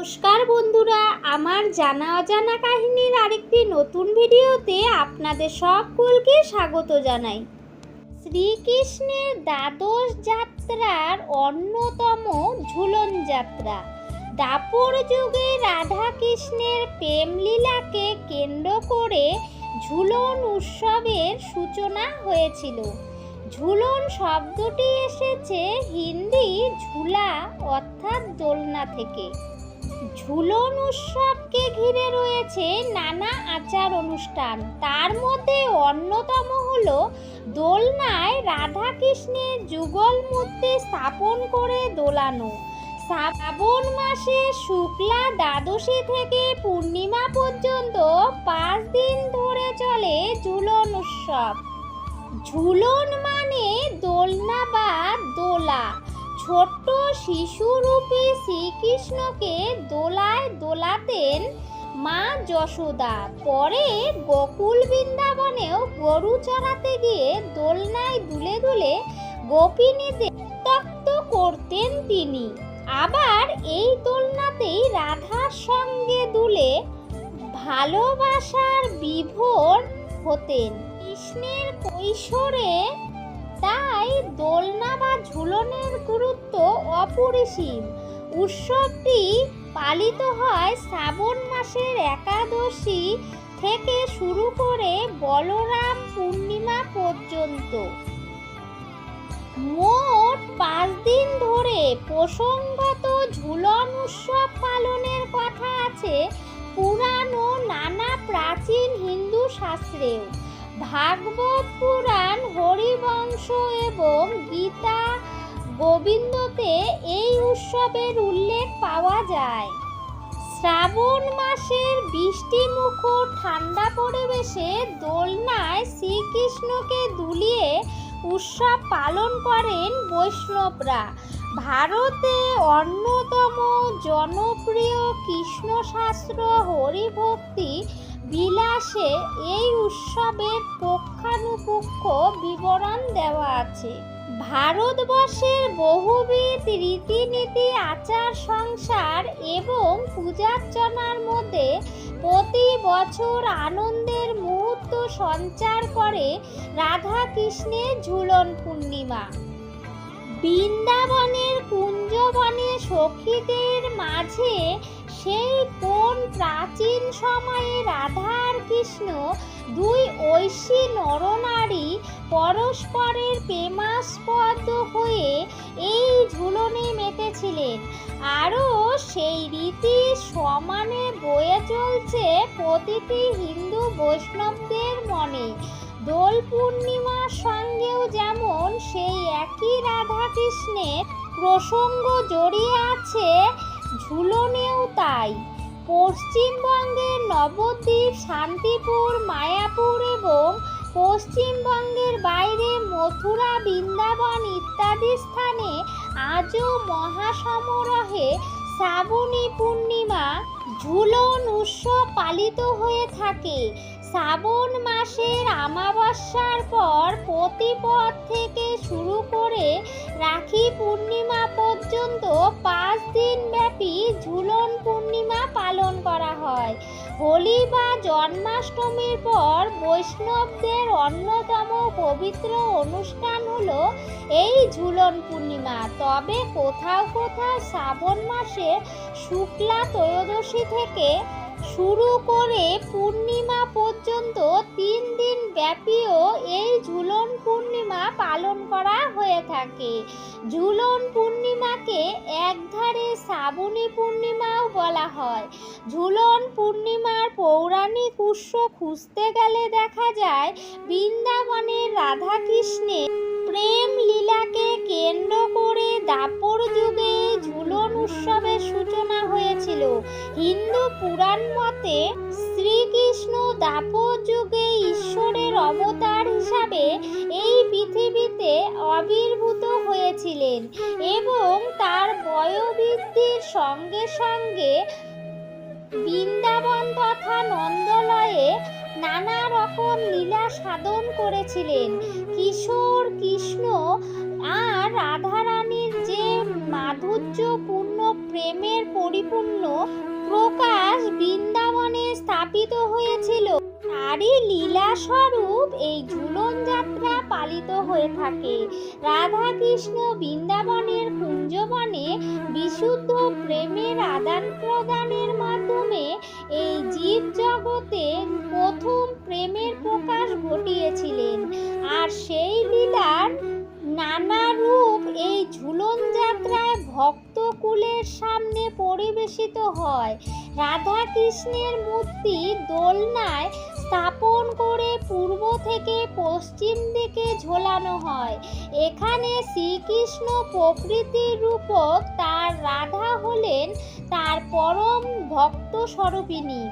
নমস্কার বন্ধুরা, আমার জানা অজানা কাহিনীর আরেকটি নতুন ভিডিওতে আপনাদের সকলকে স্বাগত জানাই। শ্রীকৃষ্ণের দ্বাদশ যাত্রার অন্যতম ঝুলন যাত্রা। দাপর যুগে রাধা কৃষ্ণের প্রেমলীলাকে কেন্দ্র করে ঝুলন উৎসবের সূচনা হয়েছিল। ঝুলন শব্দটি এসেছে হিন্দি ঝুলা অর্থাৎ দোলনা থেকে। ঝুলন উৎসবকে ঘিরে রয়েছে নানা আচার অনুষ্ঠান। তার মধ্যে অন্যতম হল দোলনায় রাধা কৃষ্ণের যুগল মূর্তি স্থাপন করে দোলানো। শ্রাবণ মাসে শুক্লা দ্বাদশী থেকে পূর্ণিমা পর্যন্ত পাঁচ দিন ধরে চলে ঝুলন উৎসব। ঝুলন মানে দোলনা বা দোলা। ছোট্ট শিশুরূপী শ্রীকৃষ্ণকে দোলায় দোলাতেন মা যশোদা। পরে গোকুল বৃন্দাবনেও গরু চড়াতে গিয়ে দোলনায় দুলে দুলে গোপিনীদের তক্ত করতেন তিনি। আবার এই দোলনাতেই রাধার সঙ্গে দুলে ভালোবাসার বিভোর হতেন। কৃষ্ণের কৈশোরে বা ঝুলনের গুরুত্ব অপরিসীম। উৎসবটি পালিত হয় শ্রাবণ মাসের একাদশী থেকে শুরু করে বলরাম পূর্ণিমা পর্যন্ত। মোট পাঁচ দিন ধরে প্রসঙ্গত ঝুলন উৎসব পালনের কথা আছে। পুরানো নানা প্রাচীন হিন্দু শাস্ত্রেও। ভাগবত পুরাণ, হরিবংশ এবং গীতা গোবিন্দতে এই উৎসবের উল্লেখ পাওয়া যায়। শ্রাবণ মাসের বৃষ্টিমুখর ঠান্ডা পরিবেশে দোলনায় শ্রীকৃষ্ণকে দুলিয়ে উৎসব পালন করেন বৈষ্ণবরা। ভারতে অন্যতম জনপ্রিয় কৃষ্ণশাস্ত্র হরিভক্তি বিলাসে এই উৎসবের পক্ষানুপক্ষ বিবরণ দেওয়া আছে। ভারতবর্ষের বহুবিধ রীতিনীতি, আচার, সংসার এবং পূজার্চনার মধ্যে প্রতি বছর আনন্দের মুহূর্ত সঞ্চার করে রাধা কৃষ্ণের ঝুলন পূর্ণিমা। বৃন্দাবনের কুঞ্জবনে সখীদের মাঝে সেই কোন সময়ে রাধা আর কৃষ্ণ, দুই ঐশী নরনারী পরস্পরের প্রেমাস্পদ হয়ে এই ঝুলনে মেতেছিলেন। আরও সেই রীতি সমানে বয়ে চলছে প্রতিটি হিন্দু বৈষ্ণবদের মনে। দোল পূর্ণিমার সঙ্গেও যেমন সেই একই রাধা কৃষ্ণের প্রসঙ্গ জড়িয়ে আছে, ঝুলনেও তাই। পশ্চিমবঙ্গের নবদ্বীপ, শান্তিপুর, মায়াপুর এবং পশ্চিমবঙ্গের বাইরে মথুরা, বৃন্দাবন ইত্যাদি স্থানে আজও মহাসমারোহে শ্রাবণী পূর্ণিমা ঝুলন উৎসব পালিত হয়ে থাকে। শ্রাবণ মাসের আমাবস্যার পর প্রতিপদ থেকে শুরু করে রাখি পূর্ণিমা পর্যন্ত পাঁচ দিন ব্যাপী ঝুলন পূর্ণিমা পালন করা হয়। হোলি বা জন্মাষ্টমীর পর বৈষ্ণবদের অন্যতম পবিত্র অনুষ্ঠান হলো এই ঝুলন পূর্ণিমা। তবে কোথাও কোথাও শ্রাবণ মাসে শুক্লা ত্রয়োদশী থেকে শুরু করে পূর্ণিমা পর্যন্ত তিন দিন ব্যাপীও এই ঝুলন পূর্ণিমা পালন করা হয়ে থাকে। ঝুলন পূর্ণিমাকে একধারে শ্রাবণী পূর্ণিমাও বলা হয়। ঝুলন পূর্ণিমার পৌরাণিক উৎস খুঁজতে গেলে দেখা যায়, বৃন্দাবনের রাধাকৃষ্ণের প্রেম লীলাকে কেন্দ্র করে দাপর যুগে ঝুলন উৎসবের সূচনা হয়েছিল। হিন্দু পুরাণ মতে শ্রীকৃষ্ণ দাপর যুগে ঈশ্বরের অবতার হিসাবে এই পৃথিবীতে আবির্ভূত হয়েছিলেন এবং তার বয়োবৃদ্ধির সঙ্গে সঙ্গে বৃন্দাবন তথা নন্দলয়ে নানা রকম লীলা সাধন করেছিলেন। কিশোর, কৃষ্ণ আর রাধারানীর যে মাধুর্যপূর্ণ প্রেমের পরিপূর্ণ প্রকাশ বৃন্দাবনে স্থাপিত হয়েছিল, তারই লীলা স্বরূপ এই ঝুলন যাত্রা পালিত হয়ে থাকে। রাধা কৃষ্ণ বৃন্দাবনের কুঞ্জবনে বিশুদ্ধ প্রেমের আদান প্রদানের মাধ্যমে এই জীব জগতে প্রথম প্রেমের প্রকাশ ঘটিয়েছিলেন। আর সেই লীলার নানা রূপ এই ঝুলন ভক্তকুলের সামনে পরিবেশিত হয়। রাধা কৃষ্ণের মূর্তি দোলনায় স্থাপন করে পূর্ব থেকে পশ্চিম দিকে ঝোলানো হয়। এখানে শ্রীকৃষ্ণ প্রকৃতির রূপক তার রাধা হলেন তার পরম ভক্ত স্বরূপিণী।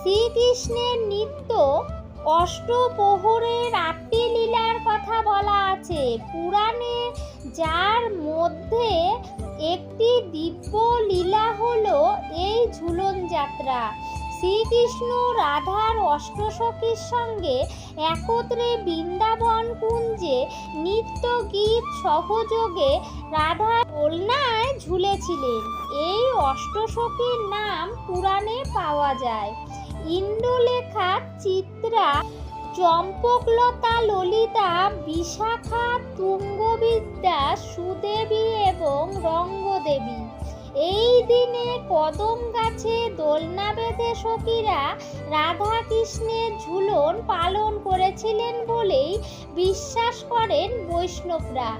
শ্রীকৃষ্ণের নিত্য অষ্টপ্রহরের আটটি লীলার কথা বলা আছে। পুরাণে যার মধ্যে একটি দিব্য লীলা হলো এই ঝুলন যাত্রা। শ্রীকৃষ্ণ রাধার অষ্টসখীর সঙ্গে একত্রে বৃন্দাবন কুঞ্জে নিত্য গীত সহযোগে রাধা দোলনায় ঝুলেছিলেন। এই অষ্টসখীর নাম পুরাণে পাওয়া যায়। ইন্দ্রলেখা চিত্রা চম্পকলতা, ললিতা, বিশাখা, তুঙ্গবিদ্যা, সুদেবী এবং রঙ্গদেবী। এই দিনে কদম গাছে দোলনা বেঁধে সখীরা রাধা কৃষ্ণের ঝুলন পালন করেছিলেন বলেই বিশ্বাস করেন বৈষ্ণবরা।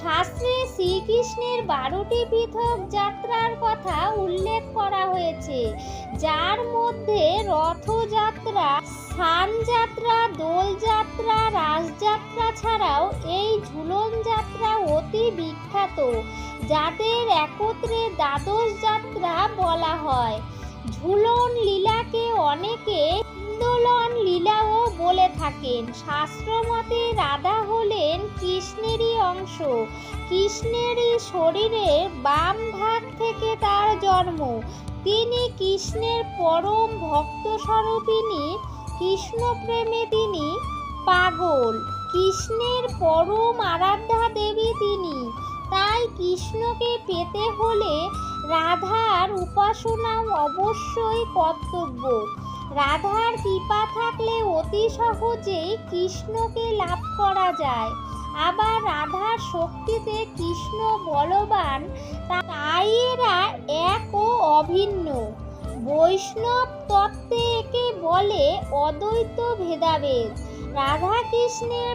শাস্ত্রে শ্রীকৃষ্ণের বারোটি পৃথক যাত্রার কথা উল্লেখ করা হয়েছে, যার মধ্যে রথযাত্রা স্থানযাত্রা দোলযাত্রা রাসযাত্রা ছাড়াও এই ঝুলন যাত্রা অতি বিখ্যাত, যাদের একত্রে দ্বাদশ যাত্রা বলা হয়। ঝুলন লীলাকে অনেকে ইন্দোলন লীলাও বলে থাকেন। শাস্ত্রমতে রাধা হলেন কৃষ্ণেরই অংশ। কৃষ্ণেরই শরীরের বাম ভাগ থেকে তার জন্ম। তিনি কৃষ্ণের পরম ভক্ত স্বরূপিণী কৃষ্ণ প্রেমে তিনি পাগল। কৃষ্ণের পরম আরাধ্যা দেবী তিনি। তাই কৃষ্ণকে পেতে হলে রাধার উপাসনা অবশ্যই কর্তব্য। রাধার কৃপা থাকলে অতি সহজেই কৃষ্ণকে লাভ করা যায়। আবার রাধার শক্তিতে কৃষ্ণ বলবান, তাই এরা এক ও অভিন্ন। বৈষ্ণব তত্ত্বে একে বলে অদ্বৈত ভেদাভেদ। রাধা কৃষ্ণের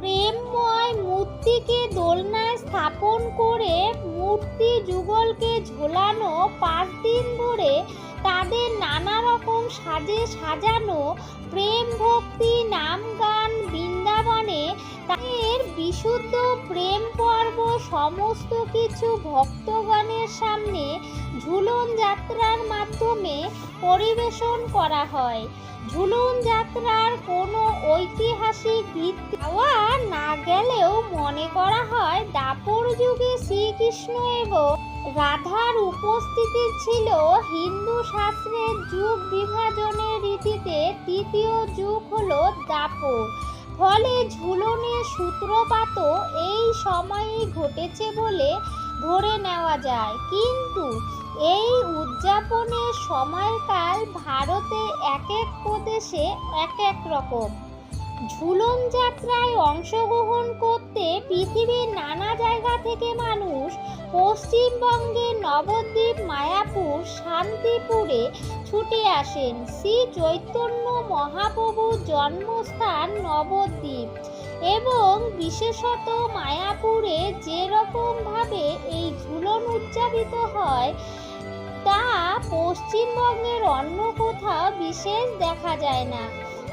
প্রেমময় মূর্তিকে দোলনায় স্থাপন করে মূর্তি যুগলকে ঝোলানো পাঁচ দিন ধরে তাদের নানা রকম সাজে সাজানো প্রেম ভক্তি নাম গান বৃন্দাবনে তাদের বিশুদ্ধ প্রেম পর্ব সমস্ত কিছু ভক্তগণের সামনে ঝুলন যাত্রার মাধ্যমে পরিবেশন করা হয়। ঝুলন যাত্রার কোনো ঐতিহাসিক ভিত্তি পাওয়া না গেলেও মনে করা হয় দাপর যুগে শ্রীকৃষ্ণ এবং রাধার উপস্থিতি ছিল হিন্দু শাস্ত্রের যুগ বিভাজনের রীতিতে, তৃতীয় যুগ হলো দাপর। ফলে ঝুলনের সূত্রপাত এই সময়েই ঘটেছে বলে ধরে নেওয়া যায়। কিন্তু এই উদযাপনের সময়কাল ভারতে এক এক প্রদেশে এক এক রকম। ঝুলন যাত্রায় অংশগ্রহণ করতে পৃথিবীর নানা জায়গা থেকে মানুষ পশ্চিমবঙ্গের নবদ্বীপ, মায়াপুর, শান্তিপুরে ছুটে আসেন। শ্রী চৈতন্য মহাপ্রভুর জন্মস্থান নবদ্বীপ এবং বিশেষত মায়াপুরে যেরকমভাবে এই ঝুলন উদযাপিত হয়, তা পশ্চিমবঙ্গের অন্য কোথাও বিশেষ দেখা যায় না।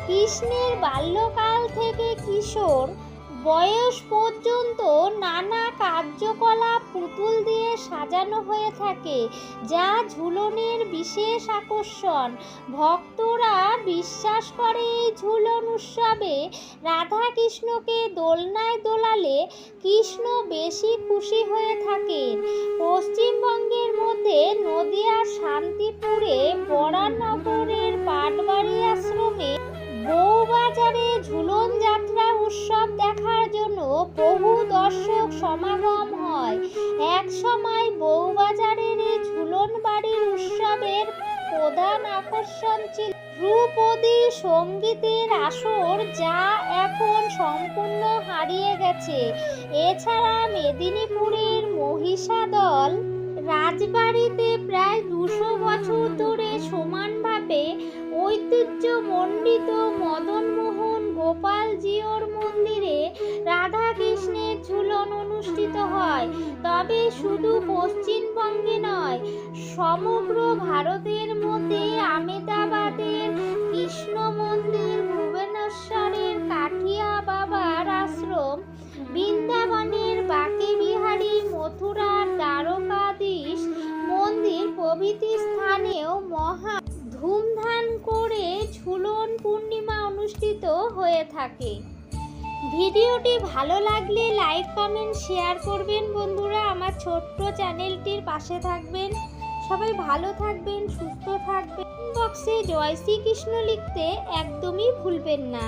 কৃষ্ণের বাল্যকাল থেকে কিশোর বয়স পর্যন্ত নানা কার্যকলাপ পুতুল দিয়ে সাজানো হয়ে থাকে, যা ঝুলনের বিশেষ আকর্ষণ। ভক্তরা বিশ্বাস করে এই ঝুলন উৎসবে রাধা কৃষ্ণকে দোলনায় দোলালে কৃষ্ণ বেশি খুশি হয়ে থাকেন। পশ্চিমবঙ্গের সমাগম হয়। এক সময় বউবাজারের এই ঝুলন বাড়ির উৎসবের প্রধান আকর্ষণ ছিল ধ্রুপদী সঙ্গীতের আসর যা এখন সম্পূর্ণ হারিয়ে গেছে। এছাড়া মেদিনীপুরের মহিষাদল রাজবাড়িতে প্রায় দুশো বছর ধরে সমানভাবে ঐতিহ্যমণ্ডিত মদনমোহন গোপাল জিওর মন্দিরে রাধা কৃষ্ণের ঝুলন অনুষ্ঠিত হয়। তবে শুধু পশ্চিমবঙ্গে নয়, সমগ্র ভারতের মধ্যে আমেদাবাদের কৃষ্ণ মন্দির, ভুবনেশ্বরের কাঠিয়া বাবার আশ্রম, বৃন্দাবনের বাকে বিহারী মথুরার দ্বারকাধীশ মন্দির প্রভৃতি স্থানেও মহা ধুমধাম হয়ে থাকে। ভিডিওটি ভালো লাগলে লাইক, কমেন্ট, শেয়ার করবেন বন্ধুরা। আমার ছোট্ট চ্যানেলটির পাশে থাকবেন। সবাই ভালো থাকবেন, সুস্থ থাকবেন। বক্সে জয় শ্রীকৃষ্ণ লিখতে একদমই ভুলবেন না।